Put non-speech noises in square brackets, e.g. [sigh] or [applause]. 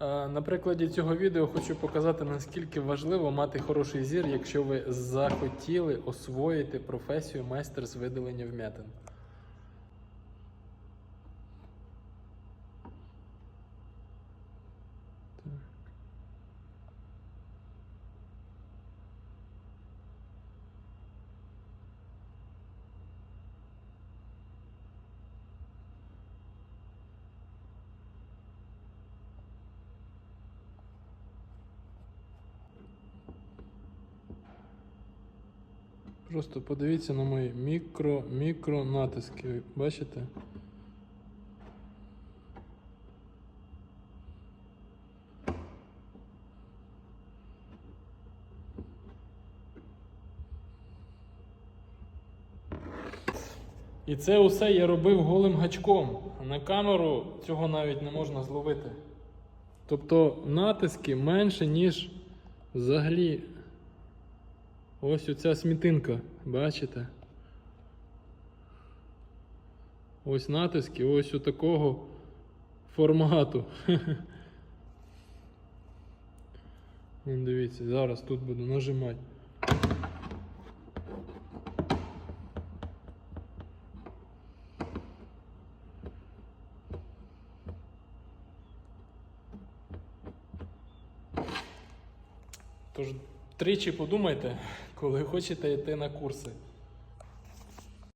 Е, На прикладі цього відео хочу показати, наскільки важливо мати хороший зір, якщо ви захотіли освоїти професію майстер з видалення вмятин. Просто подивіться на мої мікро-мікро натиски. Бачите? І це усе я робив голим гачком. На камеру цього навіть не можна зловити. Тобто натиски менше, ніж взагалі Ось оця смітинка, бачите? Ось натиски, ось у такого формату. [laughs] Дивіться, зараз тут буду нажимати. Тож тричі подумайте, коли хочете йти на курси.